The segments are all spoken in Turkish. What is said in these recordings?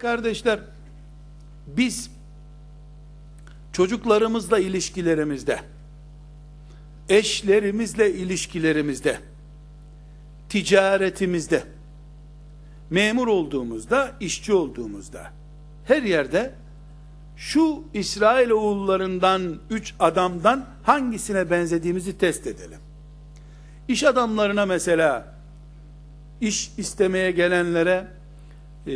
Kardeşler, biz çocuklarımızla ilişkilerimizde, eşlerimizle ilişkilerimizde, ticaretimizde, memur olduğumuzda, işçi olduğumuzda, her yerde şu İsrail oğullarından üç adamdan hangisine benzediğimizi test edelim. İş adamlarına mesela, iş istemeye gelenlere, e,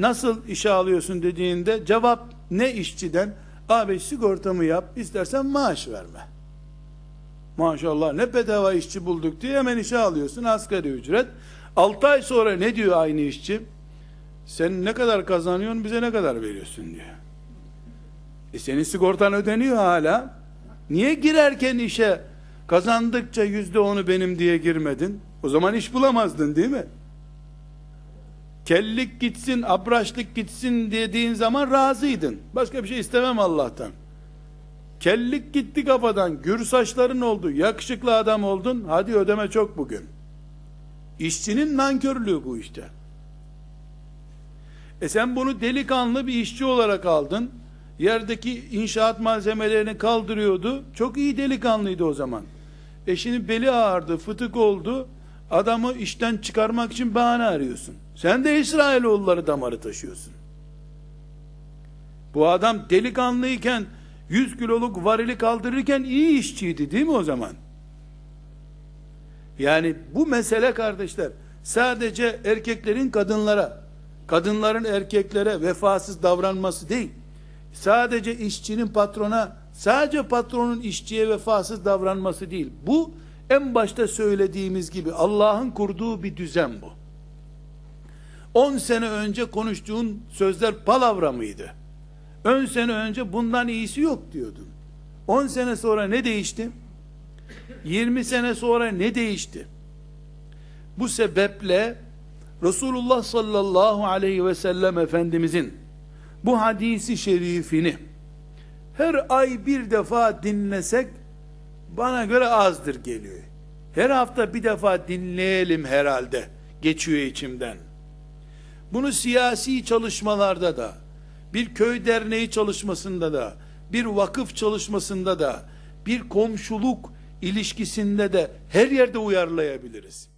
nasıl işe alıyorsun dediğinde cevap ne işçiden? Abi sigortamı yap, istersen maaş verme. Maşallah ne bedava işçi bulduk diye hemen işe alıyorsun asgari ücret. 6 ay sonra ne diyor aynı işçi? Sen ne kadar kazanıyorsun bize ne kadar veriyorsun diyor. E senin sigortan ödeniyor hala. Niye girerken işe kazandıkça yüzde onu benim diye girmedin? O zaman iş bulamazdın değil mi? Kellik gitsin, abraçlık gitsin dediğin zaman razıydın. Başka bir şey istemem Allah'tan. Kellik gitti kafadan, gür saçların oldu, yakışıklı adam oldun, hadi ödeme çok bugün. İşçinin nankörlüğü bu işte. E sen bunu delikanlı bir işçi olarak aldın, yerdeki inşaat malzemelerini kaldırıyordu, çok iyi delikanlıydı o zaman. Eşinin beli ağırdı, fıtık oldu, adamı işten çıkarmak için bahane arıyorsun. Sen de İsrailoğulları damarı taşıyorsun. Bu adam delikanlıyken 100 kiloluk varili kaldırırken iyi işçiydi değil mi o zaman? Yani bu mesele kardeşler sadece erkeklerin kadınlara, kadınların erkeklere vefasız davranması değil. Sadece işçinin patrona, sadece patronun işçiye vefasız davranması değil. Bu en başta söylediğimiz gibi Allah'ın kurduğu bir düzen bu. 10 sene önce konuştuğun sözler palavra mıydı? 10 sene önce bundan iyisi yok diyordun. 10 sene sonra ne değişti? 20 sene sonra ne değişti? Bu sebeple Resulullah sallallahu aleyhi ve sellem Efendimizin bu hadisi şerifini her ay bir defa dinlesek bana göre azdır geliyor. Her hafta bir defa dinleyelim herhalde geçiyor içimden. Bunu siyasi çalışmalarda da, bir köy derneği çalışmasında da, bir vakıf çalışmasında da, bir komşuluk ilişkisinde de her yerde uyarlayabiliriz.